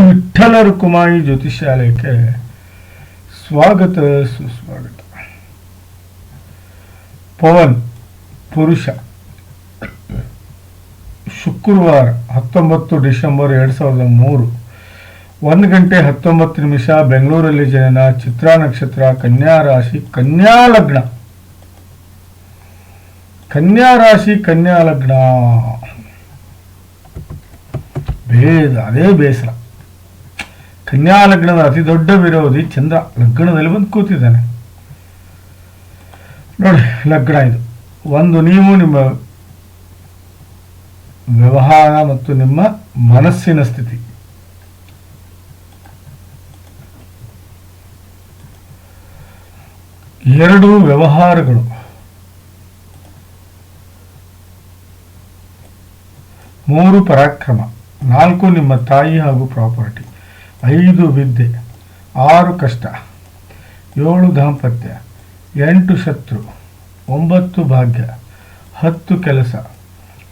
ವಿಠ್ಠಲ ರುಕುಮಾಯಿ ಜ್ಯೋತಿಷಾಲಯಕ್ಕೆ ಸ್ವಾಗತ, ಸುಸ್ವಾಗತ. ಪವನ್, ಪುರುಷ. ಶುಕ್ರವಾರ, ಹತ್ತೊಂಬತ್ತು ಡಿಸೆಂಬರ್ ಎರಡು ಸಾವಿರದ ಮೂರು. ಒಂದು ಗಂಟೆ ಹತ್ತೊಂಬತ್ತು ನಿಮಿಷ ಬೆಂಗಳೂರಲ್ಲಿ ಜನನ ಚಿತ್ರಾ ನಕ್ಷತ್ರ ಕನ್ಯಾ ರಾಶಿ, ಕನ್ಯಾ ಲಗ್ನ. ಭೇದ, ಅದೇ ಬೇಸರ. ಕನ್ಯಾ ಲಗ್ನದ ಅತಿ ದೊಡ್ಡ ವಿರೋಧಿ ಚಂದ್ರ ಲಗ್ನದಲ್ಲಿ ಬಂದು ಕೂತಿದ್ದಾನೆ. ನೋಡಿ, ಲಗ್ನ ಇದು. ಒಂದು ನೀವು ನಿಮ್ಮ ವ್ಯವಹಾರ ಮತ್ತು ನಿಮ್ಮ ಮನಸ್ಸಿನ ಸ್ಥಿತಿ. ಎರಡು ವ್ಯವಹಾರಗಳು. ಮೂರು ಪರಾಕ್ರಮ. ನಾಲ್ಕು ನಿಮ್ಮ ತಾಯಿ ಹಾಗೂ ಪ್ರಾಪರ್ಟಿ. ಐದು ವಿದ್ಯೆ, ಆರು ಕಷ್ಟ, ಏಳು ದಾಂಪತ್ಯ, ಎಂಟು ಶತ್ರು, ಒಂಬತ್ತು ಭಾಗ್ಯ, ಹತ್ತು ಕೆಲಸ,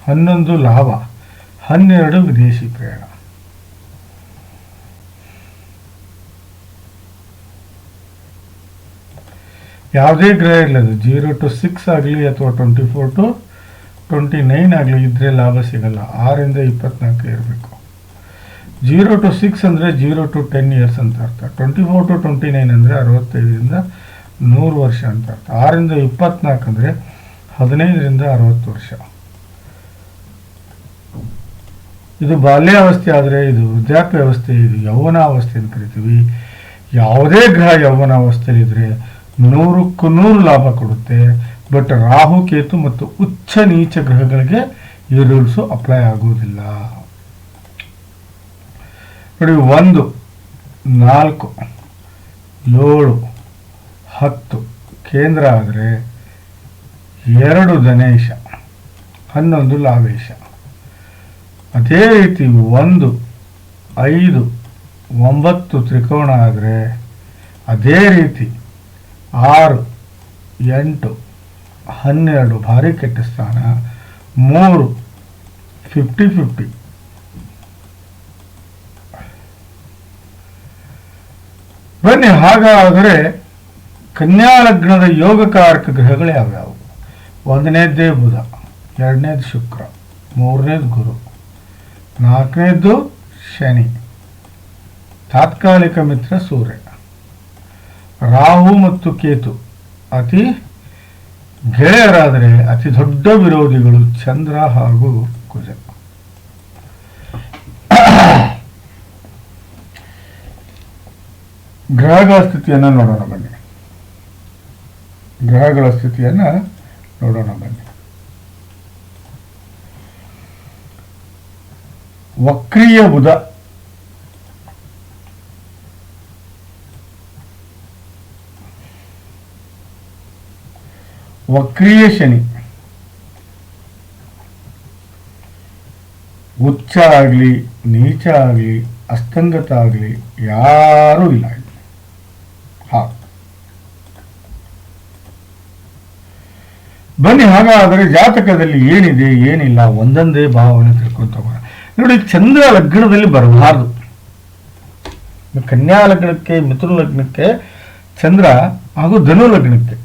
ಹನ್ನೊಂದು ಲಾಭ, ಹನ್ನೆರಡು ವಿದೇಶಿ ಪ್ರಯಾಣ. ಯಾವುದೇ ಗ್ರಹ ಇರಲಿಲ್ಲ ಜೀರೋ ಟು ಸಿಕ್ಸ್ ಆಗಲಿ ಅಥವಾ twenty four to twenty nine ಆಗಲಿ ಇದ್ರೆ ಲಾಭ ಸಿಗಲ್ಲ. ಆರಿಂದ ಇಪ್ಪತ್ನಾಲ್ಕು ಇರಬೇಕು. ಜೀರೋ ಟು ಸಿಕ್ಸ್ ಅಂದರೆ ಜೀರೋ ಟು ಟೆನ್ ಇಯರ್ಸ್ ಅಂತ ಅರ್ಥ. Twenty four to twenty nine ಅಂದರೆ ಅರವತ್ತೈದರಿಂದ ನೂರು ವರ್ಷ ಅಂತ ಅರ್ಥ. ಆರಿಂದ ಇಪ್ಪತ್ನಾಲ್ಕು ಅಂದರೆ ಹದಿನೈದರಿಂದ ಅರವತ್ತು ವರ್ಷ. ಇದು ಬಾಲ್ಯಾವಸ್ಥೆ ಆದರೆ ಇದು ವೃದ್ಧಾಪ್ಯಾವಸ್ಥೆ ಇದು ಯೌವನಾವಸ್ಥೆ ಅಂತ ಕರಿತೀವಿ. ಯಾವುದೇ ಗ್ರಹ ಯೌವನಾವಸ್ಥೆಯಲ್ಲಿದ್ದರೆ ನೂರಕ್ಕೂ ನೂರು ಲಾಭ ಕೊಡುತ್ತೆ. ಬಟ್ ರಾಹು, ಕೇತು ಮತ್ತು ಉಚ್ಚ ನೀಚ ಗ್ರಹಗಳಿಗೆ ಈ ರೂಲ್ಸು ಅಪ್ಲೈ ಆಗುವುದಿಲ್ಲ. ನೋಡಿ, ಒಂದು, ನಾಲ್ಕು, ಏಳು, ಹತ್ತು. ಕೇಂದ್ರ ಆದರೆ ಎರಡು ಧನೇಶ, ಹನ್ನೊಂದು ಲಾವೇಶ. ಅದೇ ರೀತಿ ಒಂದು, ಐದು, ಒಂಬತ್ತು ತ್ರಿಕೋಣ ಆದರೆ ಅದೇ ರೀತಿ ಆರು, ಎಂಟು, ಹನ್ನೆರಡು ಭಾರಿ ಕೆಟ್ಟ ಸ್ಥಾನ, ಮೂರು ಫಿಫ್ಟಿ ಫಿಫ್ಟಿ ಬನ್ನಿ, ಹಾಗಾದರೆ ಕನ್ಯಾಲಗ್ನದ ಯೋಗಕಾರಕ ಗ್ರಹಗಳು ಯಾವ್ಯಾವು ಒಂದನೇದ್ದೇ ಬುಧ, ಎರಡನೇದು ಶುಕ್ರ, ಮೂರನೇದು ಗುರು ನಾಲ್ಕನೇದ್ದು ಶನಿ, ತಾತ್ಕಾಲಿಕ ಮಿತ್ರ ಸೂರ್ಯ. ರಾಹು ಮತ್ತು ಕೇತು ಅತಿ ಗೆಳೆಯರಾದರೆ ಅತಿ ದೊಡ್ಡ ವಿರೋಧಿಗಳು ಚಂದ್ರ ಹಾಗೂ ಕುಜ. ಗ್ರಹಗಳ ಸ್ಥಿತಿಯನ್ನು ನೋಡೋಣ ಬನ್ನಿ. ಗ್ರಹಗಳ ಸ್ಥಿತಿಯನ್ನು ನೋಡೋಣ ಬನ್ನಿ. ವಕ್ರೀಯ ಬುಧ. ವಕ್ರೀಯ ಶನಿ. ಉಚ್ಚ ಆಗಲಿ, ನೀಚ ಆಗಲಿ, ಅಸ್ತಂಗತ ಆಗಲಿ, ಯಾರೂ ಇಲ್ಲ ಇಲ್ಲಿ. ಹಾ ಬನ್ನಿ, ಹಾಗಾದರೆ ಜಾತಕದಲ್ಲಿ ಏನಿದೆ, ಏನಿಲ್ಲ, ಒಂದೊಂದೇ ಭಾವನೆ ತಿಳ್ಕೊಂತ ಹೋಗೋಣ ನೋಡಿ, ಚಂದ್ರ ಲಗ್ನದಲ್ಲಿ ಬರಬಾರದು. ಕನ್ಯಾ ಲಗ್ನಕ್ಕೆ, ಮಿಥುನ ಲಗ್ನಕ್ಕೆ, ಚಂದ್ರ ಹಾಗೂ ಧನು ಲಗ್ನಕ್ಕೆ.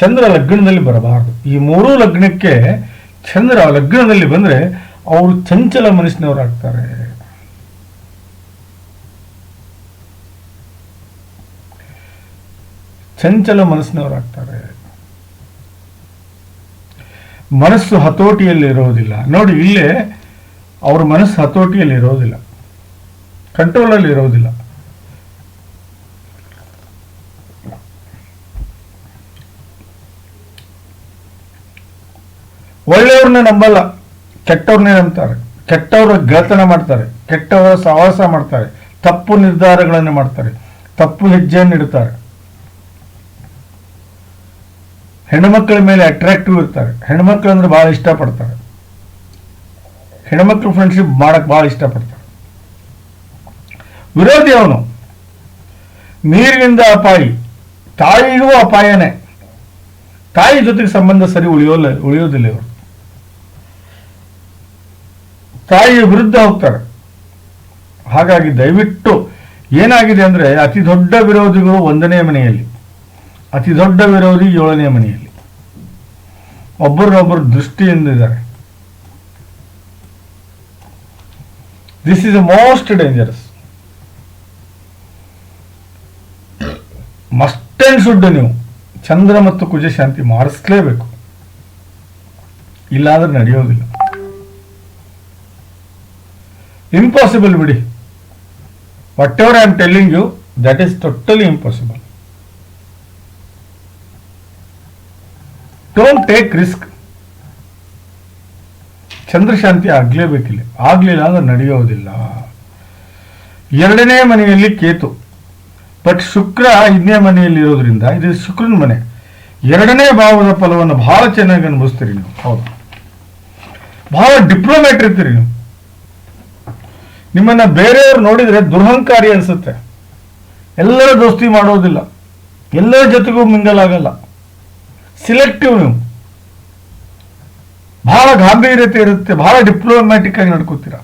ಚಂದ್ರ ಲಗ್ನದಲ್ಲಿ ಬರಬಾರದು. ಈ ಮೂರೂ ಲಗ್ನಕ್ಕೆ ಚಂದ್ರ ಲಗ್ನದಲ್ಲಿ ಬಂದ್ರೆ ಅವರು ಚಂಚಲ ಮನಸ್ಸಿನವರಾಗ್ತಾರೆ. ಚಂಚಲ ಮನಸ್ಸಿನವರಾಗ್ತಾರೆ. ಮನಸ್ಸು ಹತೋಟಿಯಲ್ಲಿ ಇರೋದಿಲ್ಲ. ನೋಡಿ, ಇಲ್ಲೇ ಅವ್ರ ಮನಸ್ಸು ಹತೋಟಿಯಲ್ಲಿ ಇರೋದಿಲ್ಲ. ಕಂಟ್ರೋಲಲ್ಲಿ ಇರೋದಿಲ್ಲ. ಒಳ್ಳೆಯವ್ರನ್ನ ನಂಬಲ್ಲ, ಕೆಟ್ಟವ್ರನ್ನೇ ನಂಬ್ತಾರೆ. ಕೆಟ್ಟವರ ಗೆಳತನ ಮಾಡ್ತಾರೆ. ಕೆಟ್ಟವರ ಸಹವಾಸ ಮಾಡ್ತಾರೆ. ತಪ್ಪು ನಿರ್ಧಾರಗಳನ್ನು ಮಾಡ್ತಾರೆ. ತಪ್ಪು ಹೆಜ್ಜೆಯನ್ನು ಇಡ್ತಾರೆ. ಹೆಣ್ಮಕ್ಳ ಮೇಲೆ ಅಟ್ರಾಕ್ಟಿವ್ ಇರ್ತಾರೆ. ಹೆಣ್ಮಕ್ಳು ಅಂದ್ರೆ ಬಹಳ ಇಷ್ಟಪಡ್ತಾರೆ. ಹೆಣ್ಮಕ್ಳು ಫ್ರೆಂಡ್ಶಿಪ್ ಮಾಡಕ್ ಬಹಳ ಇಷ್ಟಪಡ್ತಾರೆ. ವಿರೋಧಿ ಅವನು. ನೀರಿನಿಂದ ಅಪಾಯಿ. ತಾಯಿಗೂ ಅಪಾಯನೇ. ತಾಯಿ ಜೊತೆಗೆ ಸಂಬಂಧ ಸರಿ ಉಳಿಯೋಲ್ಲ, ಉಳಿಯೋದಿಲ್ಲ ಇವರು. ತಾಯಿ ವಿರುದ್ಧ ಹೋಗ್ತಾರೆ. ಹಾಗಾಗಿ ದಯವಿಟ್ಟು ಏನಾಗಿದೆ ಅಂದರೆ ಅತಿ ದೊಡ್ಡ ವಿರೋಧಿಗಳು ಒಂದನೇ ಮನೆಯಲ್ಲಿ. ಅತಿ ದೊಡ್ಡ ವಿರೋಧಿ ಏಳನೇ ಮನೆಯಲ್ಲಿ. ಒಬ್ಬರನ್ನೊಬ್ಬರು ದೃಷ್ಟಿಯಿಂದ ಇದ್ದಾರೆ this is most dangerous must and should ನೀವು ಚಂದ್ರ ಮತ್ತು ಕುಜ ಶಾಂತಿ ಮಾಡಿಸ್ಲೇಬೇಕು ಇಲ್ಲಾಂದ್ರೆ ನಡೆಯೋದಿಲ್ಲ. ಇಂಪಾಸಿಬಲ್ ಬಿಡಿ. Whatever I am telling you that is totally impossible don't take risk Chandrashanti ಆಗ್ಲೇಬೇಕಿಲ್ಲ. ಆಗ್ಲಿಲ್ಲ ಅಂದ್ರೆ ನಡೆಯೋದಿಲ್ಲ. ಎರಡನೇ ಮನೆಯಲ್ಲಿ ಕೇತು. ಬಟ್ ಶುಕ್ರ ಐದನೇ ಮನೆಯಲ್ಲಿ ಇರೋದ್ರಿಂದ ಇದು ಶುಕ್ರನ ಮನೆ. ಎರಡನೇ ಭಾವದ ಫಲವನ್ನು ಬಹಳ ಚೆನ್ನಾಗಿ ಅನುಭವಿಸ್ತೀರಿ ನೀವು. ಹೌದು. ಬಹಳ ಡಿಪ್ಲೊಮೇಟ್ ಇರ್ತೀರಿ ನೀವು. ನಿಮ್ಮನ್ನ ಬೇರೆಯವ್ರು ನೋಡಿದ್ರೆ ದುರಹಂಕಾರಿ ಅನ್ಸುತ್ತೆ. ಎಲ್ಲರ ದೋಸ್ತಿ ಮಾಡೋದಿಲ್ಲ. ಎಲ್ಲರ ಜೊತೆಗೂ ಮಿಂಗಲ್ ಆಗಲ್ಲ. ಸಿಲೆಕ್ಟಿವ್ ಬಹಳ ಗಾಂಭೀರ್ಯತೆ ಇರುತ್ತೆ, ಬಹಳ ಡಿಪ್ಲೊಮ್ಯಾಟಿಕ್ ಆಗಿ ನಡ್ಕೋತೀರ.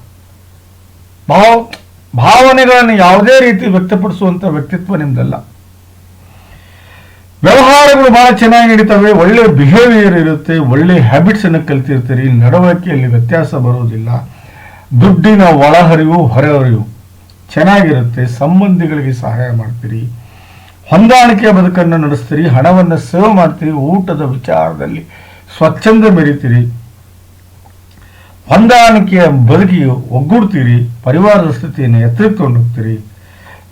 ಭಾವ, ಭಾವನೆಗಳನ್ನು ಯಾವುದೇ ರೀತಿ ವ್ಯಕ್ತಪಡಿಸುವಂತ ವ್ಯಕ್ತಿತ್ವ ನಿಮ್ದಲ್ಲ. ವ್ಯವಹಾರಗಳು ಬಹಳ ಚೆನ್ನಾಗಿ ನಡೀತವೆ, ಒಳ್ಳೆ ಬಿಹೇವಿಯರ್ ಇರುತ್ತೆ, ಒಳ್ಳೆ ಹ್ಯಾಬಿಟ್ಸ್ ಅನ್ನು ಕಲ್ತಿರ್ತೀರಿ, ನಡವಳಿಕೆಯಲ್ಲಿ ವ್ಯತ್ಯಾಸ ಬರೋದಿಲ್ಲ ದುಡ್ಡಿನ ಒಳಹರಿವು ಹೊರಹರಿವು ಚೆನ್ನಾಗಿರುತ್ತೆ, ಸಂಬಂಧಿಗಳಿಗೆ ಸಹಾಯ ಮಾಡ್ತೀರಿ. ಹೊಂದಾಣಿಕೆಯ ಬದುಕನ್ನು ನಡೆಸ್ತೀರಿ, ಹಣವನ್ನು ಸೇವ್ ಮಾಡ್ತೀರಿ, ಊಟದ ವಿಚಾರದಲ್ಲಿ ಸ್ವಚ್ಛಂದ ಮೆರಿತೀರಿ ಹೊಂದಾಣಿಕೆಯ ಬದುಕಿಗೆ ಒಗ್ಗೂಡ್ತೀರಿ, ಪರಿವಾರದ ಸ್ಥಿತಿಯನ್ನು ಎತ್ತಿಕೊಂಡು ಹೋಗ್ತೀರಿ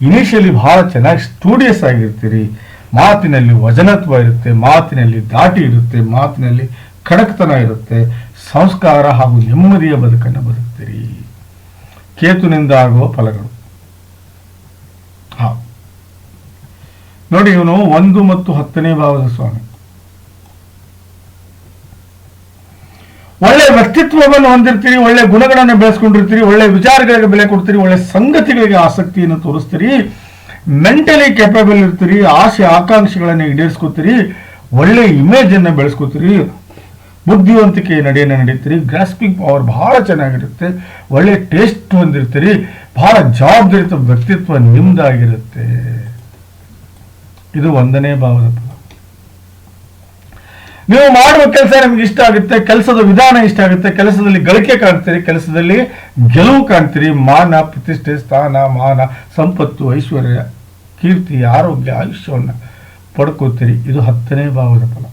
ಇನಿಷಿಯಲಿ ಬಹಳ ಚೆನ್ನಾಗಿ ಸ್ಟೂಡಿಯಸ್ ಆಗಿರ್ತೀರಿ. ಮಾತಿನಲ್ಲಿ ವಜನತ್ವ ಇರುತ್ತೆ, ಮಾತಿನಲ್ಲಿ ದಾಟಿ ಇರುತ್ತೆ, ಮಾತಿನಲ್ಲಿ ಖಡಕ್ತನ ಇರುತ್ತೆ. ಸಂಸ್ಕಾರ ಹಾಗೂ ನೆಮ್ಮದಿಯ ಬದುಕನ್ನು ಬದುಕ್ತೀರಿ. ಕೇತುನಿಂದ ಆಗುವ ಫಲಗಳು. ನೋಡಿ ಇವನು ಒಂದು ಮತ್ತು ಹತ್ತನೇ ಭಾವದ ಸ್ವಾಮಿ. ಒಳ್ಳೆ ವ್ಯಕ್ತಿತ್ವವನ್ನು ಹೊಂದಿರ್ತೀರಿ, ಒಳ್ಳೆ ಗುಣಗಳನ್ನು ಬೆಳೆಸ್ಕೊಂಡಿರ್ತೀರಿ, ಒಳ್ಳೆ ವಿಚಾರಗಳಿಗೆ ಬೆಲೆ ಕೊಡ್ತೀರಿ, ಒಳ್ಳೆ ಸಂಗತಿಗಳಿಗೆ ಆಸಕ್ತಿಯನ್ನು ತೋರಿಸ್ತೀರಿ ಮೆಂಟಲಿ ಕೆಪಬಲ್ ಇರ್ತೀರಿ, ಆಸೆ ಆಕಾಂಕ್ಷೆಗಳನ್ನು ಈಡೇರಿಸ್ಕೋತೀರಿ, ಒಳ್ಳೆ ಇಮೇಜನ್ನು ಬೆಳೆಸ್ಕೋತೀರಿ, ಬುದ್ಧಿವಂತಿಕೆ ನಡೆಯನ್ನು ನಡೀತೀರಿ ಗ್ರಾಸ್ಪಿಂಗ್ ಪವರ್ ಬಹಳ ಚೆನ್ನಾಗಿರುತ್ತೆ, ಒಳ್ಳೆ ಟೇಸ್ಟ್ ಹೊಂದಿರ್ತೀರಿ, ಬಹಳ ಜವಾಬ್ದಾರಿತ ವ್ಯಕ್ತಿತ್ವ ನಿಮ್ದಾಗಿರುತ್ತೆ. ಇದು ಒಂದನೇ ಭಾವದ ಫಲ ನೀವು ಮಾಡುವ ಕೆಲಸ ನಿಮ್ಗೆ ಇಷ್ಟ ಆಗುತ್ತೆ, ಕೆಲಸದ ವಿಧಾನ ಇಷ್ಟ ಆಗುತ್ತೆ, ಕೆಲಸದಲ್ಲಿ ಗಳಿಕೆ ಕಾಣ್ತೀರಿ, ಕೆಲಸದಲ್ಲಿ ಗೆಲುವು ಕಾಣ್ತೀರಿ. ಮಾನ, ಪ್ರತಿಷ್ಠೆ, ಸ್ಥಾನ, ಮಾನ, ಸಂಪತ್ತು, ಐಶ್ವರ್ಯ, ಕೀರ್ತಿ, ಆರೋಗ್ಯ, ಆಯುಷ್ಯವನ್ನು ಪಡ್ಕೋತೀರಿ. ಇದು ಹತ್ತನೇ ಭಾವದ ಫಲ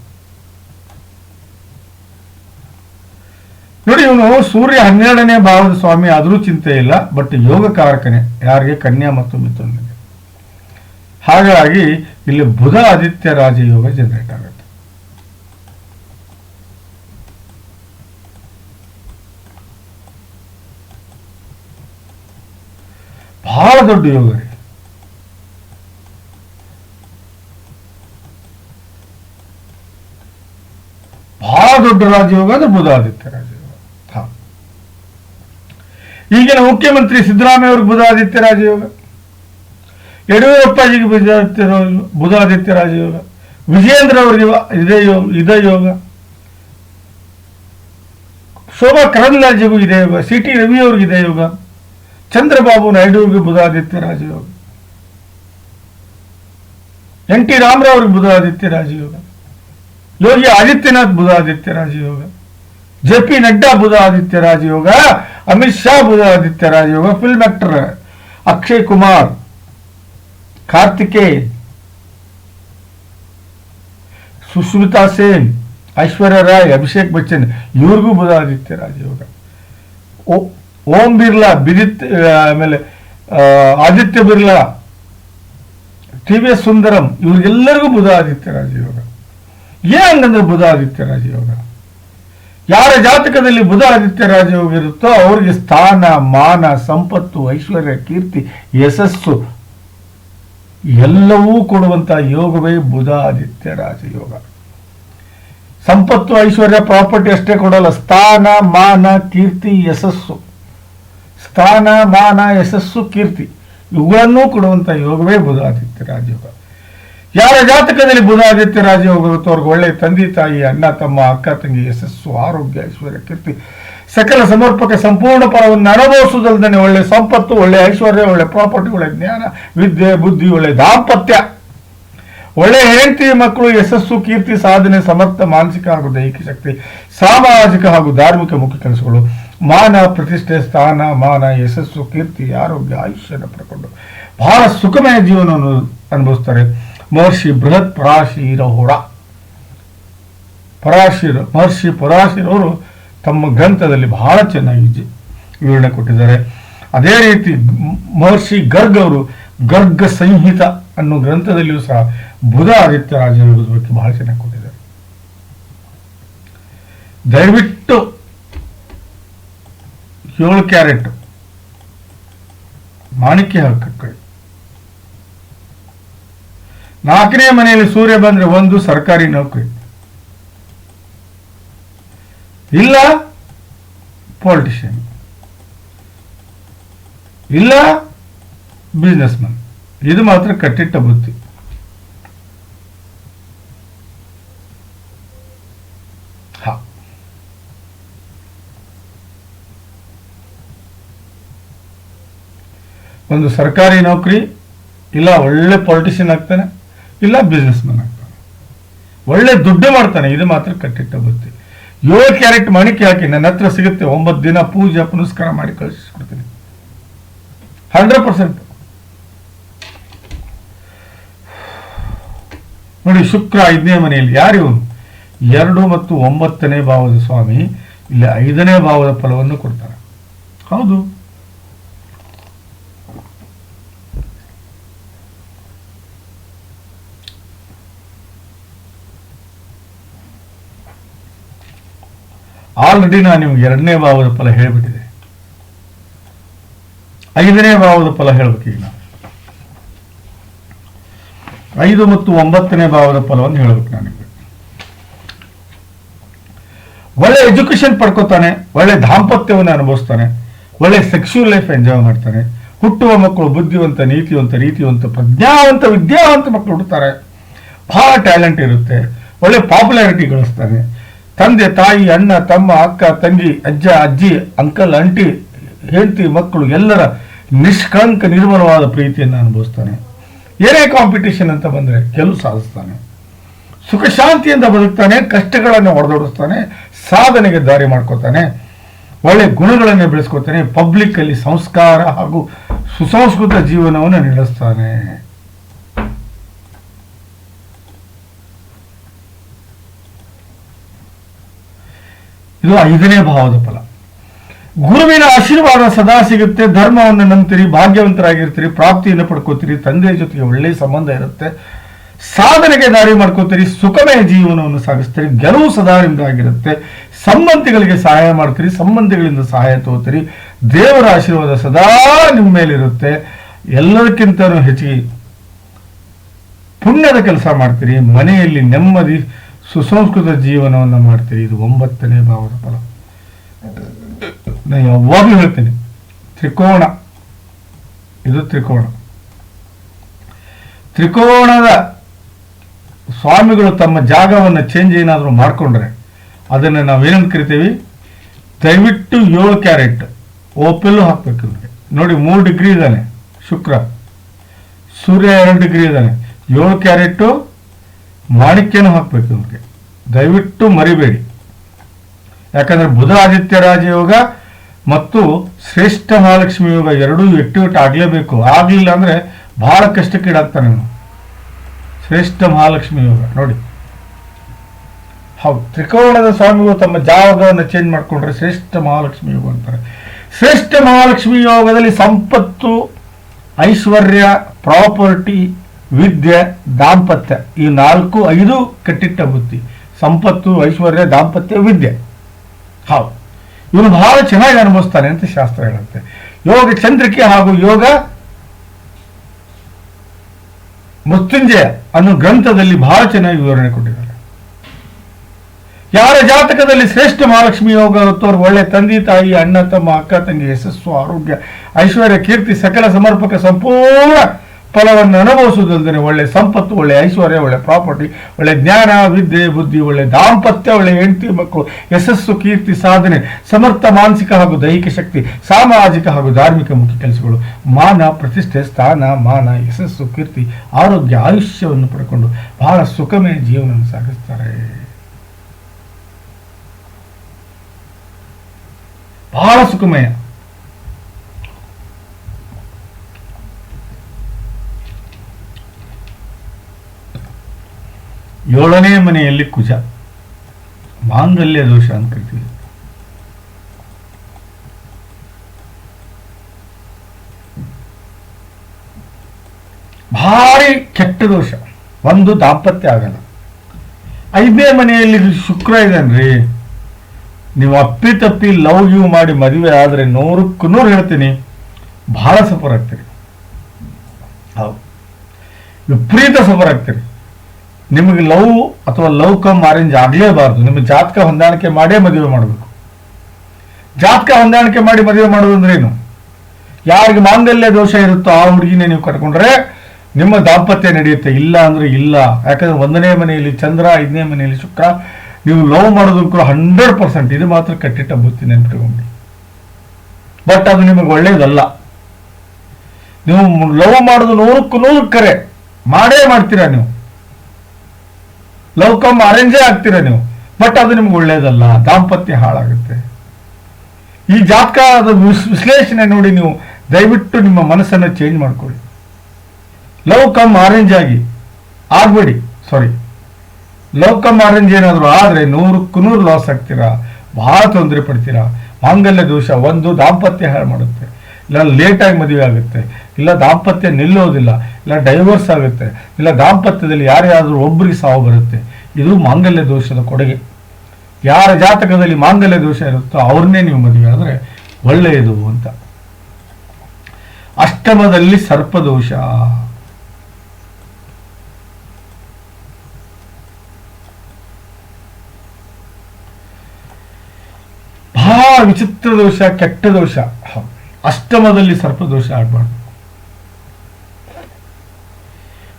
ನೋಡಿ, ಇವನು ಸೂರ್ಯ ಹನ್ನೆರಡನೇ ಭಾವದ ಸ್ವಾಮಿ, ಆದರೂ ಚಿಂತೆ ಇಲ್ಲ, ಬಟ್ ಯೋಗ ಕಾರಕನೇ. ಯಾರಿಗೆ? ಕನ್ಯಾ ಮತ್ತು ಮಿಥುನಿಗೆ ಹಾಗಾಗಿ ಇಲ್ಲಿ ಬುಧ ಆದಿತ್ಯ ರಾಜಯೋಗ ಜನರೇಟ್ ಆಗುತ್ತೆ. ಬಹಳ ದೊಡ್ಡ ಯೋಗ ರೀ. ಬಹಳ ದೊಡ್ಡ ರಾಜಯೋಗ ಅಂದ್ರೆ ಬುಧ ಆದಿತ್ಯ ರಾಜಯೋಗ. ಈಗಿನ ಮುಖ್ಯಮಂತ್ರಿ ಸಿದ್ದರಾಮಯ್ಯ ಅವ್ರಿಗೆ ಬುಧ ಆದಿತ್ಯ ರಾಜಯೋಗ. ಯಡಿಯೂರಪ್ಪಜಿಗೆ ಬುಧ ಆದಿತ್ಯ ರೋ- ಬುಧ ಆದಿತ್ಯ ರಾಜಯೋಗ ವಿಜೇಂದ್ರ ಅವರಿಗೆ ಇದೇ ಯೋಗ ಇದೇ ಯೋಗ ಶೋಭಾ ಕರಂದ್ಲಾಜೆಗೂ ಇದೆ ಯೋಗ ಸಿ ಟಿ ರವಿ ಅವ್ರಿಗೆ ಇದೆ ಯೋಗ ಚಂದ್ರಬಾಬು ನಾಯ್ಡುವಿಗೆ ಬುಧಾದಿತ್ಯ ರಾಜಯೋಗ ಎನ್ ಟಿ ರಾಮರಾವ್ ಅವ್ರಿಗೆ ಬುಧಾದಿತ್ಯ ರಾಜಯೋಗ ಯೋಗಿ ಆದಿತ್ಯನಾಥ್ ಬುಧಾದಿತ್ಯ ರಾಜಯೋಗ ಜೆ ಪಿ ನಡ್ಡಾ ಬುಧಾದಿತ್ಯ ರಾಜಯೋಗ ಅಮಿತ್ ಶಾ ಬುಧಾದಿತ್ಯ ರಾಜಯೋಗ ಫಿಲ್ಮ್ ಆಕ್ಟರ್ ಅಕ್ಷಯ್ ಕುಮಾರ್ ಕಾರ್ತಿಕೇಯ್ ಸುಶ್ರುತಾ ಸೇನ್, ಐಶ್ವರ್ಯ ರಾಯ್, ಅಭಿಷೇಕ್ ಬಚ್ಚನ್, ಇವ್ರಿಗೂ ಬುಧಾದಿತ್ಯ ರಾಜಯೋಗ. ಓ- ಬಿರ್ಲಾ ಬಿದಿತ್ ಆಮೇಲೆ ಆದಿತ್ಯ ಬಿರ್ಲಾ, ಟಿ ವಿ ಸುಂದರಂ, ಇವ್ರಿಗೆಲ್ಲರಿಗೂ ಬುಧ ಆದಿತ್ಯ ರಾಜಯೋಗ. ಏನಂದ್ರೆ ಬುಧ ಆದಿತ್ಯ ರಾಜಯೋಗ? ಯಾರ ಜಾತಕದಲ್ಲಿ ಬುಧ ಆದಿತ್ಯ ರಾಜಯೋಗ ಇರುತ್ತೋ ಅವರಿಗೆ ಸ್ಥಾನ, ಮಾನ, ಸಂಪತ್ತು, ಐಶ್ವರ್ಯ, ಕೀರ್ತಿ, ಯಶಸ್ಸು ಎಲ್ಲವೂ ಕೊಡುವಂತ ಯೋಗವೇ ಬುಧ ಆದಿತ್ಯ ರಾಜಯೋಗ. ಸಂಪತ್ತು ಐಶ್ವರ್ಯ ಪ್ರಾಪರ್ಟಿ ಅಷ್ಟೇ ಕೊಡಲ್ಲ. ಸ್ಥಾನ, ಮಾನ, ಕೀರ್ತಿ, ಯಶಸ್ಸು. ಸ್ಥಾನ, ಮಾನ, ಯಶಸ್ಸು, ಕೀರ್ತಿ. ಇವುಗಳನ್ನೂ ಕೊಡುವಂತ ಯೋಗವೇ ಬುಧಾದಿತ್ಯ ರಾಜಯೋಗ. ಯಾರ ಜಾತಕದಲ್ಲಿ ಬುಧಾದಿತ್ಯ ರಾಜಯೋಗ ಇರುತ್ತೋ ಅವ್ರಿಗೆ ಒಳ್ಳೆ ತಂದೆ ತಾಯಿ, ಅಣ್ಣ, ತಮ್ಮ, ಅಕ್ಕ, ತಂಗಿ, ಯಶಸ್ಸು, ಆರೋಗ್ಯ, ಐಶ್ವರ್ಯ, ಕೀರ್ತಿ. ಸಕಲ ಸಮರ್ಪಕ ಸಂಪೂರ್ಣ ಫಲವನ್ನು ಅನುಭವಿಸುವುದಲ್ಲದೆ ಒಳ್ಳೆ ಸಂಪತ್ತು, ಒಳ್ಳೆ ಐಶ್ವರ್ಯ, ಒಳ್ಳೆ ಪ್ರಾಪರ್ಟಿ ಒಳ್ಳೆ ಜ್ಞಾನ, ವಿದ್ಯೆ, ಬುದ್ಧಿ, ಒಳ್ಳೆ ದಾಂಪತ್ಯ. ಒಳ್ಳೆ ಹೆಂಡತಿ ಮಕ್ಕಳು ಯಶಸ್ಸು, ಕೀರ್ತಿ, ಸಾಧನೆ, ಸಮರ್ಥ, ಮಾನಸಿಕ ಹಾಗೂ ದೈಹಿಕ ಶಕ್ತಿ, ಸಾಮಾಜಿಕ ಹಾಗೂ ಧಾರ್ಮಿಕ ಮುಖ್ಯ ಕೆಲಸಗಳು. ಮಾನ, ಪ್ರತಿಷ್ಠೆ, ಸ್ಥಾನ, ಮಾನ, ಯಶಸ್ಸು, ಕೀರ್ತಿ, ಆರೋಗ್ಯ ಆಯುಷ್ಯನ ಪಡ್ಕೊಂಡು ಬಹಳ ಸುಖಮಯ ಜೀವನವನ್ನು ಅನುಭವಿಸ್ತಾರೆ. ಮಹರ್ಷಿ ಬೃಹತ್ ಪರಾಶೀರಹೋಡ ಪರಾಶಿರ, ಮಹರ್ಷಿ ಪರಾಶಿರವರು ತಮ್ಮ ಗ್ರಂಥದಲ್ಲಿ ಬಹಳ ಚೆನ್ನಾಗಿ ವಿವರಣೆ ಕೊಟ್ಟಿದ್ದಾರೆ. ಅದೇ ರೀತಿ ಮಹರ್ಷಿ ಗರ್ಗ್ ಅವರು ಗರ್ಗ ಸಂಹಿತ ಅನ್ನೋ ಗ್ರಂಥದಲ್ಲಿಯೂ ಸಹ ಬುಧ ಆದಿತ್ಯ ಬಗ್ಗೆ ಬಹಳ ಚೆನ್ನಾಗಿ ಕೊಟ್ಟಿದ್ದಾರೆ. ದಯವಿಟ್ಟು ಏಳು ಕ್ಯಾರೆಟ್ ಮಾಣಿಕ್ಯ ಹಾಕಿ ನಾಲ್ಕನೇ ಮನೆಯಲ್ಲಿ ಸೂರ್ಯ ಬಂದ್ರೆ ಒಂದು ಸರ್ಕಾರಿ ನೌಕರಿ. ಇಲ್ಲ? ಪಾಲಿಟಿಷಿಯನ್ ಇಲ್ಲ? ಬಿಸ್ನೆಸ್ ಮ್ಯಾನ್ ಇದು ಮಾತ್ರ ಕಟ್ಟಿಟ್ಟ ಬುತ್ತಿ ಒಂದು ಸರ್ಕಾರಿ ನೌಕರಿ, ಇಲ್ಲ ಒಳ್ಳೆ ಪಾಲಿಟಿಷಿಯನ್ ಆಗ್ತಾನೆ, ಇಲ್ಲ ಬಿಸ್ನೆಸ್ ಮ್ಯಾನ್ ಆಗ್ತಾನೆ. ಒಳ್ಳೆ ದುಡ್ಡು ಮಾಡ್ತಾನೆ, ಇದು ಮಾತ್ರ ಕಟ್ಟಿಟ್ಟ ಬುದ್ಧಿ. ಏಳು ಕ್ಯಾರೆಟ್ ಮಣಿಕೆ ಹಾಕಿ ನನ್ನ ಹತ್ರ ಸಿಗುತ್ತೆ. ಒಂಬತ್ತು ದಿನ ಪೂಜೆ ಪುನಸ್ಕಾರ ಮಾಡಿ ಕಳಿಸ್ಕೊಡ್ತೀನಿ ಹಂಡ್ರೆಡ್ ಪರ್ಸೆಂಟ್ ನೋಡಿ, ಶುಕ್ರ ಐದನೇ ಮನೆಯಲ್ಲಿ ಯಾರು ಇವನು? ಎರಡು ಮತ್ತು ಒಂಬತ್ತನೇ ಭಾವದ ಸ್ವಾಮಿ, ಇಲ್ಲಿ ಐದನೇ ಭಾವದ ಫಲವನ್ನು ಕೊಡ್ತಾರೆ. ಹೌದು. ಆಲ್ರೆಡಿ ನಾನು ನಿಮ್ಗೆ ಎರಡನೇ ಭಾವದ ಫಲ ಹೇಳಿಬಿಟ್ಟಿದೆ. ಐದನೇ ಭಾವದ ಫಲ ಹೇಳ್ಬೇಕು ನಾನು ಐದು ಮತ್ತು ಒಂಬತ್ತನೇ ಭಾವದ ಫಲವನ್ನು ಹೇಳ್ಬೇಕು ನಾನು ನಿಮಗೆ. ಒಳ್ಳೆ ಎಜುಕೇಶನ್ ಪಡ್ಕೋತಾನೆ, ಒಳ್ಳೆ ದಾಂಪತ್ಯವನ್ನು ಅನುಭವಿಸ್ತಾನೆ, ಒಳ್ಳೆ ಸೆಕ್ಸ್ಯುವಲ್ ಲೈಫ್ ಎಂಜಾಯ್ ಮಾಡ್ತಾನೆ, ಹುಟ್ಟುವ ಮಕ್ಕಳು ಬುದ್ಧಿವಂತ, ನೀತಿವಂತ, ರೀತಿವಂತ, ಪ್ರಜ್ಞಾವಂತ, ವಿದ್ಯಾವಂತ ಮಕ್ಕಳು ಹುಡ್ತಾರೆ ಬಹಳ ಟ್ಯಾಲೆಂಟ್ ಇರುತ್ತೆ, ಒಳ್ಳೆ ಪಾಪ್ಯುಲಾರಿಟಿ ಗಳಿಸ್ತಾನೆ. ತಂದೆ, ತಾಯಿ, ಅಣ್ಣ, ತಮ್ಮ, ಅಕ್ಕ, ತಂಗಿ, ಅಜ್ಜ, ಅಜ್ಜಿ, ಅಂಕಲ್ ಅಂಟಿ ಹೆಂಡತಿ, ಮಕ್ಕಳು ಎಲ್ಲರ ನಿಷ್ಕಂಕ ನಿರ್ಮಲವಾದ ಪ್ರೀತಿಯನ್ನು ಅನುಭವಿಸ್ತಾನೆ. ಏನೇ ಕಾಂಪಿಟೇಷನ್ ಅಂತ ಬಂದರೆ ಗೆಲುವು ಸಾಧಿಸ್ತಾನೆ. ಸುಖ ಶಾಂತಿಯಿಂದ ಬದುಕ್ತಾನೆ, ಕಷ್ಟಗಳನ್ನು ಹೊಡೆದೋಡಿಸ್ತಾನೆ, ಸಾಧನೆಗೆ ದಾರಿ ಮಾಡ್ಕೋತಾನೆ, ಒಳ್ಳೆ ಗುಣಗಳನ್ನು ಬೆಳೆಸ್ಕೊತಾನೆ ಪಬ್ಲಿಕ್ಕಲ್ಲಿ ಸಂಸ್ಕಾರ ಹಾಗೂ ಸುಸಂಸ್ಕೃತ ಜೀವನವನ್ನು ನಡೆಸ್ತಾನೆ. ಇದು ಐದನೇ ಭಾವದ ಫಲ ಗುರುವಿನ ಆಶೀರ್ವಾದ ಸದಾ ಸಿಗುತ್ತೆ, ಧರ್ಮವನ್ನು ನಂಬ್ತೀರಿ, ಭಾಗ್ಯವಂತರಾಗಿರ್ತೀರಿ, ಪ್ರಾಪ್ತಿಯನ್ನು ಪಡ್ಕೋತೀರಿ ತಂದೆಯ ಜೊತೆಗೆ ಒಳ್ಳೆ ಸಂಬಂಧ ಇರುತ್ತೆ, ಸಾಧನೆಗೆ ದಾರಿ ಮಾಡ್ಕೋತೀರಿ, ಸುಖಮಯ ಜೀವನವನ್ನು ಸಾಗಿಸ್ತೀರಿ, ಗೆಲುವು ಸದಾ ನಿಮ್ದಾಗಿರುತ್ತೆ ಸಂಬಂಧಿಗಳಿಗೆ ಸಹಾಯ ಮಾಡ್ತೀರಿ, ಸಂಬಂಧಿಗಳಿಂದ ಸಹಾಯ ತಗೋತೀರಿ, ದೇವರ ಆಶೀರ್ವಾದ ಸದಾ ನಿಮ್ಮ ಮೇಲಿರುತ್ತೆ ಎಲ್ಲದಕ್ಕಿಂತ ಹೆಚ್ಚಿಗೆ ಪುಣ್ಯದ ಕೆಲಸ ಮಾಡ್ತೀರಿ, ಮನೆಯಲ್ಲಿ ನೆಮ್ಮದಿ ಸುಸಂಸ್ಕೃತ ಜೀವನವನ್ನು ಮಾಡ್ತೀರಿ. ಇದು ಒಂಬತ್ತನೇ ಭಾವದ ಫಲ. ನಾನು ಯಾವಾಗಲೂ ಹೇಳ್ತೀನಿ, ತ್ರಿಕೋಣ. ಇದು ತ್ರಿಕೋಣ. ತ್ರಿಕೋಣದ ಸ್ವಾಮಿಗಳು ತಮ್ಮ ಜಾಗವನ್ನು ಚೇಂಜ್ ಏನಾದರೂ ಮಾಡಿಕೊಂಡ್ರೆ, ಅದನ್ನು ನಾವೇನಂತ ಕರಿತೀವಿ? ದಯವಿಟ್ಟು ಏಳು ಕ್ಯಾರೆಟ್ ಓಪೆಲ್ಲು ಹಾಕ್ಬೇಕು ಇವ್ರಿಗೆ ನೋಡಿ, ಮೂರು ಡಿಗ್ರಿ ಇದ್ದಾನೆ ಶುಕ್ರ. ಸೂರ್ಯ ಎರಡು ಡಿಗ್ರಿ ಇದ್ದಾನೆ. ಏಳು ಕ್ಯಾರೆಟು ಮಾಣಿಕ್ಯನೂ ಹಾಕ್ಬೇಕು ನಮಗೆ. ದಯವಿಟ್ಟು ಮರಿಬೇಡಿ. ಯಾಕಂದ್ರೆ ಬುಧ ಆದಿತ್ಯ ರಾಜಯೋಗ ಮತ್ತು ಶ್ರೇಷ್ಠ ಮಹಾಲಕ್ಷ್ಮಿ ಯೋಗ ಎರಡೂ ಎಕ್ಟಿವೇಟ್ ಆಗಲೇಬೇಕು. ಆಗಲಿಲ್ಲ ಅಂದ್ರೆ ಬಹಳ ಕಷ್ಟಕ್ಕೀಡಾಗ್ತಾನೆ ನಾನು ಶ್ರೇಷ್ಠ ಮಹಾಲಕ್ಷ್ಮಿ ಯೋಗ, ನೋಡಿ. ಹೌದು, ತ್ರಿಕೋಣದ ಸ್ವಾಮಿಗಳು ತಮ್ಮ ಜಾಗವನ್ನು ಚೇಂಜ್ ಮಾಡಿಕೊಂಡ್ರೆ ಶ್ರೇಷ್ಠ ಮಹಾಲಕ್ಷ್ಮಿ ಯೋಗ ಅಂತಾರೆ. ಶ್ರೇಷ್ಠ ಮಹಾಲಕ್ಷ್ಮಿ ಯೋಗದಲ್ಲಿ ಸಂಪತ್ತು, ಐಶ್ವರ್ಯ, ಪ್ರಾಪರ್ಟಿ ವಿದ್ಯೆ, ದಾಂಪತ್ಯ, ಈ ನಾಲ್ಕು, ಐದು ಕಟ್ಟಿಟ್ಟ ಬುದ್ಧಿ. ಸಂಪತ್ತು, ಐಶ್ವರ್ಯ, ದಾಂಪತ್ಯ, ವಿದ್ಯೆ. ಹೌದು ಇವನು ಬಹಳ ಚೆನ್ನಾಗಿ ಅನುಭವಿಸ್ತಾನೆ ಅಂತ ಶಾಸ್ತ್ರ ಹೇಳುತ್ತೆ. ಯೋಗ ಚಂದ್ರಿಕೆ ಹಾಗೂ ಯೋಗ ಮೃತ್ಯುಂಜಯ ಅನ್ನೋ ಗ್ರಂಥದಲ್ಲಿ ಬಹಳ ಚೆನ್ನಾಗಿ ವಿವರಣೆ ಕೊಟ್ಟಿದ್ದಾರೆ. ಯಾರ ಜಾತಕದಲ್ಲಿ ಶ್ರೇಷ್ಠ ಮಹಾಲಕ್ಷ್ಮಿ ಯೋಗ ಹೊತ್ತವರು ಒಳ್ಳೆ ತಂದೆ, ತಾಯಿ, ಅಣ್ಣ, ತಮ್ಮ, ಅಕ್ಕ, ತಂಗಿ, ಯಶಸ್ಸು, ಆರೋಗ್ಯ, ಐಶ್ವರ್ಯ, ಕೀರ್ತಿ, ಸಕಲ ಸಮರ್ಪಕ, ಸಂಪೂರ್ಣ ಫಲವನ್ನು ಅನುಭವಿಸುವುದಲ್ಲದೆ ಒಳ್ಳೆ ಸಂಪತ್ತು, ಒಳ್ಳೆ ಐಶ್ವರ್ಯ, ಒಳ್ಳೆ ಪ್ರಾಪರ್ಟಿ, ಒಳ್ಳೆ ಜ್ಞಾನ, ವಿದ್ಯೆ, ಬುದ್ಧಿ, ಒಳ್ಳೆ ದಾಂಪತ್ಯ, ಒಳ್ಳೆ ಹೆಂಡತಿ ಮಕ್ಕಳು, ಯಶಸ್ಸು, ಕೀರ್ತಿ, ಸಾಧನೆ, ಸಮರ್ಥ, ಮಾನಸಿಕ ಹಾಗೂ ದೈಹಿಕ ಶಕ್ತಿ, ಸಾಮಾಜಿಕ ಹಾಗೂ ಧಾರ್ಮಿಕ ಮುಖ್ಯ ಕೆಲಸಗಳು. ಮಾನ, ಪ್ರತಿಷ್ಠೆ, ಸ್ಥಾನ, ಮಾನ, ಯಶಸ್ಸು, ಕೀರ್ತಿ, ಆರೋಗ್ಯ, ಆಯುಷ್ಯವನ್ನು ಪಡ್ಕೊಂಡು ಬಹಳ ಸುಖಮಯ ಜೀವನವನ್ನು ಸಾಗಿಸ್ತಾರೆ. ಬಹಳ ಸುಖಮಯ. ಏಳನೇ ಮನೆಯಲ್ಲಿ ಕುಜ. ಮಾಂಗಲ್ಯ ದೋಷ ಅಂತ ಕರಿತೀವಿ. ಭಾರಿ ಕೆಟ್ಟ ದೋಷ. ಒಂದು ದಾಂಪತ್ಯ ಆಗಲ್ಲ. ಐದನೇ ಮನೆಯಲ್ಲಿ ಶುಕ್ರ ಇದನ್ರಿ? ನೀವು ಅಪ್ಪಿ ತಪ್ಪಿ ಲವ್ ಯು ಮಾಡಿ ಮದುವೆ ಆದರೆ ನೂರಕ್ಕೂ ನೂರು ಹೇಳ್ತೀನಿ, ಬಹಳ ಸಫರ್ ಆಗ್ತೀರಿ. ಹೌದು. ವಿಪರೀತ ಸಫರ್ ಆಗ್ತೀರಿ. ನಿಮಗೆ ಲವ್ ಅಥವಾ ಲವ್ ಕಮ್ ಅರೇಂಜ್ ಆಗಲೇಬಾರ್ದು. ನಿಮ್ಮ ಜಾತಕ ಹೊಂದಾಣಿಕೆ ಮಾಡೇ ಮದುವೆ ಮಾಡಬೇಕು. ಜಾತಕ ಹೊಂದಾಣಿಕೆ ಮಾಡಿ ಮದುವೆ ಮಾಡೋದು ಅಂದ್ರೆ ಏನು? ಯಾರಿಗೆ ಮಾಂಗಲ್ಯ ದೋಷ ಇರುತ್ತೋ ಆ ಹುಡುಗಿನೇ ನೀವು ಕಟ್ಕೊಂಡ್ರೆ ನಿಮ್ಮ ದಾಂಪತ್ಯ ನಡೆಯುತ್ತೆ. ಇಲ್ಲ ಅಂದ್ರೆ ಇಲ್ಲ. ಯಾಕಂದ್ರೆ ಒಂದನೇ ಮನೆಯಲ್ಲಿ ಚಂದ್ರ, ಐದನೇ ಮನೆಯಲ್ಲಿ ಶುಕ್ರ. ನೀವು ಲವ್ ಮಾಡೋದಕ್ಕೂ ಹಂಡ್ರೆಡ್ ಪರ್ಸೆಂಟ್ ಇದು ಮಾತ್ರ ಕಟ್ಟಿಟ್ಟ ಬುತ್ತಿ ನೆನ್ಪಿಟ್ಕೊಂಡು. ಬಟ್ ಅದು ನಿಮಗೆ ಒಳ್ಳೇದಲ್ಲ. ನೀವು ಲವ್ ಮಾಡೋದು ನೂರಕ್ಕೂ ನೂರು ಕರೆ. ಮಾಡೇ ಮಾಡ್ತೀರಾ ನೀವು? ಲವ್ ಕಮ್ ಅರೇಂಜೇ ಆಗ್ತೀರಾ ನೀವು? ಬಟ್ ಅದು ನಿಮ್ಗೆ ಒಳ್ಳೇದಲ್ಲ, ದಾಂಪತ್ಯ ಹಾಳಾಗುತ್ತೆ. ಈ ಜಾತಕದ ವಿಶ್- ವಿಶ್ಲೇಷಣೆ ನೋಡಿ ನೀವು, ದಯವಿಟ್ಟು ನಿಮ್ಮ ಮನಸ್ಸನ್ನು ಚೇಂಜ್ ಮಾಡ್ಕೊಳ್ಳಿ. ಲವ್ ಕಮ್ ಆರೆಂಜ್ ಆಗಿ, ಆಗ್ಬೇಡಿ ಸಾರಿ ಲವ್ ಕಮ್ ಆರೆಂಜ್ ಏನಾದರೂ ಆದರೆ ನೂರಕ್ಕೂ ನೂರು ಲಾಸ್ ಆಗ್ತೀರಾ? ಬಹಳ ತೊಂದರೆ ಪಡ್ತೀರಾ? ಮಾಂಗಲ್ಯ ದೋಷ ಒಂದು, ದಾಂಪತ್ಯ ಹಾಳು ಮಾಡುತ್ತೆ. ಇಲ್ಲ ಲೇಟಾಗಿ ಮದುವೆ ಆಗುತ್ತೆ, ಇಲ್ಲ ದಾಂಪತ್ಯ ನಿಲ್ಲೋದಿಲ್ಲ, ಇಲ್ಲ ಡೈವರ್ಸ್ ಆಗುತ್ತೆ, ಇಲ್ಲ ದಾಂಪತ್ಯದಲ್ಲಿ ಯಾರ್ಯಾರು ಒಬ್ಬರಿಗೆ ಸಾವು ಬರುತ್ತೆ, ಇದು ಮಾಂಗಲ್ಯ ದೋಷದ ಕೊಡುಗೆ. ಯಾರ ಜಾತಕದಲ್ಲಿ ಮಾಂಗಲ್ಯ ದೋಷ ಇರುತ್ತೋ ಅವ್ರನ್ನೇ ನೀವು ಮದುವೆ ಆದರೆ ಒಳ್ಳೆಯದು ಅಂತ. ಅಷ್ಟಮದಲ್ಲಿ ಸರ್ಪದೋಷ ಬಹಳ ವಿಚಿತ್ರ ದೋಷ, ಕೆಟ್ಟ ದೋಷ. ಅಷ್ಟಮದಲ್ಲಿ ಸರ್ಪದೋಷ ಆಡಬಾರ್ದು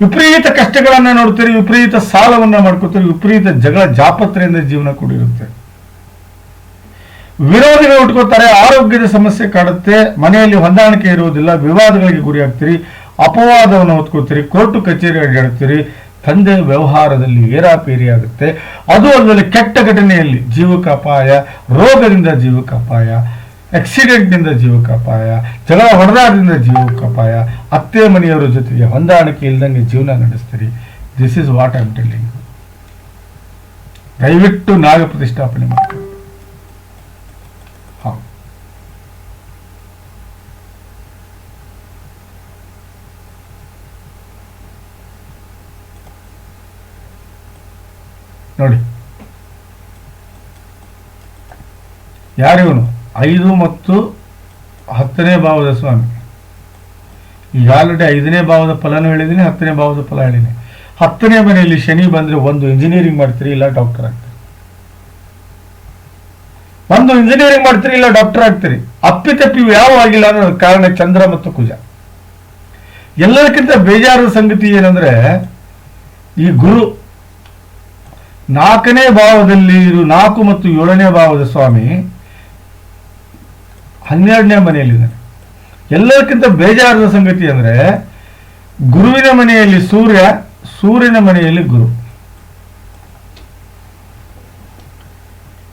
ವಿಪರೀತ ಕಷ್ಟಗಳನ್ನ ನೋಡ್ತೀರಿ, ವಿಪರೀತ ಸಾಲವನ್ನ ಮಾಡ್ಕೋತೀರಿ, ವಿಪರೀತ ಜಗಳ ಜಾಪತ್ರೆಯಿಂದ ಜೀವನ ಕೂಡಿರುತ್ತೆ. ವಿರೋಧಿಗಳು ಉಟ್ಕೋತಾರೆ ಆರೋಗ್ಯದ ಸಮಸ್ಯೆ ಕಾಡುತ್ತೆ, ಮನೆಯಲ್ಲಿ ಹೊಂದಾಣಿಕೆ ಇರುವುದಿಲ್ಲ, ವಿವಾದಗಳಿಗೆ ಗುರಿಯಾಗ್ತೀರಿ ಅಪವಾದವನ್ನು ಹೊತ್ಕೋತೀರಿ ಕೋರ್ಟು ಕಚೇರಿ ಅಡ್ಡಾಡ್ತೀರಿ, ತಂದೆ ವ್ಯವಹಾರದಲ್ಲಿ ಏರಾಪೇರಿ ಆಗುತ್ತೆ. ಅದು ಅದರಲ್ಲಿ ಕೆಟ್ಟ ಘಟನೆಯಲ್ಲಿ ಜೀವಕ ಅಪಾಯ, ರೋಗದಿಂದ ಜೀವಕ ಅಪಾಯ. ಆಕ್ಸಿಡೆಂಟ್ನಿಂದ ಜೀವಕ್ಕೆ ಅಪಾಯ ಜಗಳ ಹೊಡೆದಾಟದಿಂದ ಜೀವಕ್ಕೆ ಅಪಾಯ, ಅತ್ತೆ ಮನೆಯವರ ಜೊತೆಗೆ ಹೊಂದಾಣಿಕೆ ಇಲ್ದಂಗೆ ಜೀವನ ನಡೆಸ್ತೀರಿ. This is what I'm telling ದಯವಿಟ್ಟು ನಾಗ ಪ್ರತಿಷ್ಠಾಪನೆ ಮಾಡಿ ನೋಡಿ. ಯಾರಿವನು? ಐದು ಮತ್ತು ಹತ್ತನೇ ಭಾವದ ಸ್ವಾಮಿ. ಈಗ ಆಲ್ರೆಡಿ ಐದನೇ ಭಾವದ ಫಲನೂ ಹೇಳಿದ್ದೀನಿ, ಹತ್ತನೇ ಭಾವದ ಫಲ ಹೇಳಿದ್ದೀನಿ. ಹತ್ತನೇ ಮನೆಯಲ್ಲಿ ಶನಿ ಬಂದ್ರೆ ಒಂದು ಇಂಜಿನಿಯರಿಂಗ್ ಮಾಡ್ತೀರಿ, ಇಲ್ಲ ಡಾಕ್ಟರ್ ಆಗ್ತೀರಿ? ಒಂದು ಇಂಜಿನಿಯರಿಂಗ್ ಮಾಡ್ತೀರಿ, ಇಲ್ಲ ಡಾಕ್ಟರ್ ಆಗ್ತೀರಿ? ಅಪ್ಪಿತಪ್ಪಿ ಯಾವ ಆಗಿಲ್ಲ ಅನ್ನೋ ಕಾರಣ ಚಂದ್ರ ಮತ್ತು ಕುಜ. ಎಲ್ಲದಕ್ಕಿಂತ ಬೇಜಾರದ ಸಂಗತಿ ಏನಂದ್ರೆ, ಈ ಗುರು ನಾಲ್ಕನೇ ಭಾವದಲ್ಲಿ ಇರು, ನಾಲ್ಕು ಮತ್ತು ಏಳನೇ ಭಾವದ ಸ್ವಾಮಿ ಹನ್ನೆರಡನೇ ಮನೆಯಲ್ಲಿದ್ದಾನೆ. ಎಲ್ಲಕ್ಕಿಂತ ಬೇಜಾರದ ಸಂಗತಿ ಅಂದ್ರೆ, ಗುರುವಿನ ಮನೆಯಲ್ಲಿ ಸೂರ್ಯ, ಸೂರ್ಯನ ಮನೆಯಲ್ಲಿ ಗುರು.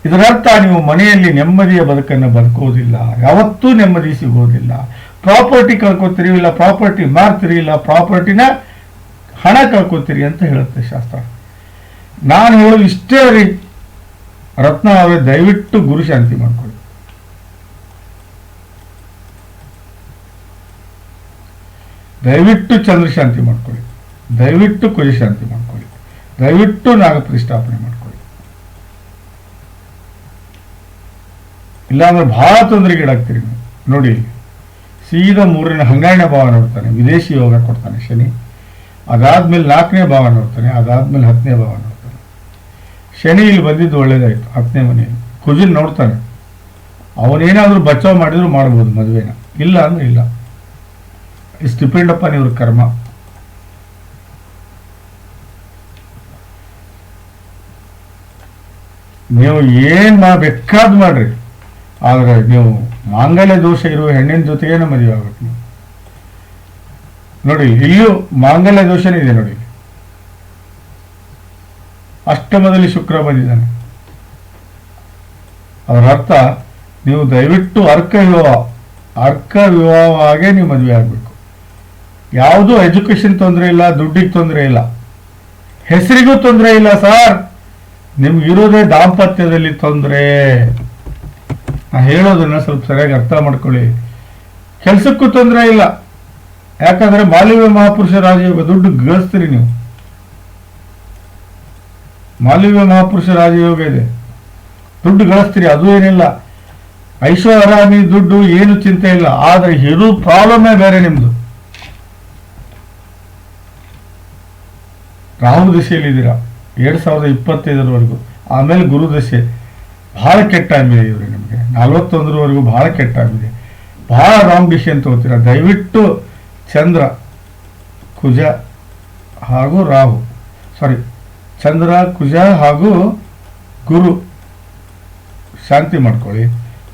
ಇದರರ್ಥ ನೀವು ಮನೆಯಲ್ಲಿ ನೆಮ್ಮದಿಯ ಬದುಕನ್ನು ಬದುಕೋದಿಲ್ಲ ಯಾವತ್ತೂ ನೆಮ್ಮದಿ ಸಿಗೋದಿಲ್ಲ ಪ್ರಾಪರ್ಟಿ ಕಳ್ಕೊತೀರಿ ಇಲ್ಲ, ಪ್ರಾಪರ್ಟಿ ಮಾರ್ತೀರಿ ಇಲ್ಲ, ಪ್ರಾಪರ್ಟಿನ ಹಣ ಕಳ್ಕೊತೀರಿ ಅಂತ ಹೇಳುತ್ತೆ ಶಾಸ್ತ್ರ. ನಾನು ಹೇಳೋದು ಇಷ್ಟೇ ರೀ. ರತ್ನ ಅವರೇ ದಯವಿಟ್ಟು ಗುರು ಶಾಂತಿ ದಯವಿಟ್ಟು ಚಂದ್ರಶಾಂತಿ ಮಾಡ್ಕೊಳ್ಳಿ. ದಯವಿಟ್ಟು ಕುಜಶಾಂತಿ ಮಾಡ್ಕೊಳ್ಳಿ. ದಯವಿಟ್ಟು ನಾಗಪ್ರತಿಷ್ಠಾಪನೆ ಮಾಡ್ಕೊಳ್ಳಿ. ಇಲ್ಲಾಂದ್ರೆ ಬಹಳ ತೊಂದರೆಗೀಡಾಗ್ತೀರಿ ನೀವು. ನೋಡಿ, ಸೀದಾ ಮೂರನೇ, ಹನ್ನೆರಡನೇ ಭಾವ ನೋಡ್ತಾನೆ, ವಿದೇಶಿ ಯೋಗ ಕೊಡ್ತಾನೆ ಶನಿ. ಅದಾದ್ಮೇಲೆ ನಾಲ್ಕನೇ ಭಾವ ನೋಡ್ತಾನೆ, ಅದಾದ್ಮೇಲೆ ಹತ್ತನೇ ಭಾವ ನೋಡ್ತಾನೆ. ಶನಿ ಇಲ್ಲಿ ಬಂದಿದ್ದು ಒಳ್ಳೇದಾಯ್ತು, ಹತ್ತನೇ ಮನೆಯಲ್ಲಿ ಕುಜಿನ್ ನೋಡ್ತಾನೆ. ಅವನೇನಾದ್ರೂ ಬಚಾವ್ ಮಾಡಿದ್ರು ಮಾಡ್ಬೋದು ಮದುವೆನ. ಇಲ್ಲ ಅಂದ್ರೆ ಇಲ್ಲ. ಇಟ್ಸ್ ಡಿಪೆಂಡ್ ಅಪಾನ್ ಯುವರ್ ಕರ್ಮ ನೀವು ಏನು ಮಾಡಬೇಕಾದ್ ಮಾಡ್ರಿ. ಆದ್ರೆ ನೀವು ಮಾಂಗಲ್ಯ ದೋಷ ಇರುವ ಹೆಣ್ಣಿನ ಜೊತೆಗೇನೆ ಮದುವೆ ಆಗ್ಬೇಕು ನೀವು. ನೋಡಿ, ಇಲ್ಲಿಯೂ ಮಾಂಗಲ್ಯ ದೋಷನೇ ಇದೆ ನೋಡಿ. ಅಷ್ಟಮದಲ್ಲಿ ಶುಕ್ರ ಬಂದಿದ್ದಾನೆ. ಅದರ ಅರ್ಥ, ನೀವು ದಯವಿಟ್ಟು ಅರ್ಕ ವಿವಾಹ, ಅರ್ಕ ವಿವಾಹವಾಗೆ ನೀವು ಮದುವೆ ಆಗಬೇಕು. ಯಾವುದೂ ಎಜುಕೇಶನ್ ತೊಂದರೆ ಇಲ್ಲ, ದುಡ್ಡಿಗೆ ತೊಂದರೆ ಇಲ್ಲ. ಹೆಸರಿಗೂ ತೊಂದರೆ ಇಲ್ಲ, ಸರ್. ನಿಮ್ಗಿರೋದೇ ದಾಂಪತ್ಯದಲ್ಲಿ ತೊಂದರೆ. ನಾ ಹೇಳೋದನ್ನ ಸ್ವಲ್ಪ ಸರಿಯಾಗಿ ಅರ್ಥ ಮಾಡ್ಕೊಳ್ಳಿ. ಕೆಲಸಕ್ಕೂ ತೊಂದರೆ ಇಲ್ಲ. ಯಾಕಂದ್ರೆ ಮಾಲಿವ್ಯ ಮಹಾಪುರುಷ ರಾಜಯೋಗ, ದುಡ್ಡು ಗಳಿಸ್ತೀರಿ ನೀವು. ಮಾಲಿವ್ಯ ಮಹಾಪುರುಷ ರಾಜಯೋಗ ಇದೆ. ದುಡ್ಡು ಗಳಿಸ್ತೀರಿ, ಅದು ಏನಿಲ್ಲ. ಐಶ್ವರ್ಯಾಮಿ ದುಡ್ಡು, ಏನು ಚಿಂತೆ ಇಲ್ಲ. ಆದರೆ ಇರೋ ಪ್ರಾಬ್ಲಮೇ ಬೇರೆ ನಿಮ್ದು. ರಾಹು ದಿಶೆಯಲ್ಲಿದ್ದೀರಾ ಎರಡ್ ಸಾವಿರದ ಇಪ್ಪತ್ತೈದರವರೆಗೂ. ಆಮೇಲೆ ಗುರು ದಶೆ ಬಹಳ ಕೆಟ್ಟ ಟೈಮ್ ಇದೆ ಇವರು ನಿಮಗೆ. ನಲವತ್ತೊಂದರವರೆಗೂ ಬಹಳ ಕೆಟ್ಟ ಆಗಿದೆ ಬಹಳ ರಾಂಗ್ ಡಿಸಿಷನ್ ತಗೋತೀರಾ? ದಯವಿಟ್ಟು ಚಂದ್ರ, ಕುಜ ಹಾಗೂ ರಾಹು. ಸಾರಿ ಚಂದ್ರ, ಕುಜ ಹಾಗೂ ಗುರು ಶಾಂತಿ ಮಾಡ್ಕೊಳ್ಳಿ.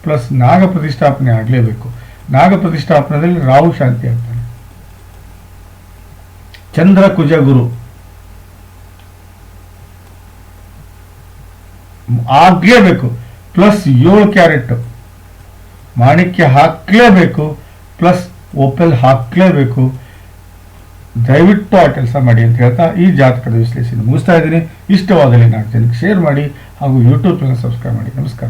ಪ್ಲಸ್ ನಾಗ ಪ್ರತಿಷ್ಠಾಪನೆ ಆಗಲೇಬೇಕು. ನಾಗ ಪ್ರತಿಷ್ಠಾಪನೆಯಲ್ಲಿ ರಾಹು ಶಾಂತಿ ಆಗ್ತಾನೆ. ಚಂದ್ರ, ಕುಜ, ಗುರು. ಆಗಲೇಬೇಕು ಪ್ಲಸ್ ಏಳು ಕ್ಯಾರೆಟ್. ಮಾಣಿಕ್ಯ ಹಾಕಲೇಬೇಕು. ಪ್ಲಸ್ ಓಪೆಲ್ ಹಾಕಲೇಬೇಕು. ದಯವಿಟ್ಟು ಆ ಕೆಲಸ ಮಾಡಿ ಅಂತ ಹೇಳ್ತಾ ಈ ಜಾತಕದ ವಿಶ್ಲೇಷಣೆ ಮುಗಿಸ್ತಾ ಇದ್ದೀನಿ. ಇಷ್ಟವಾದಲ್ಲಿ ನಾಲ್ಕು ಜನಕ್ಕೆ ಶೇರ್ ಮಾಡಿ ಹಾಗೂ ಯೂಟ್ಯೂಬ್ ಚಾನಲ್ ಸಬ್ಸ್ಕ್ರೈಬ್ ಮಾಡಿ. ನಮಸ್ಕಾರ.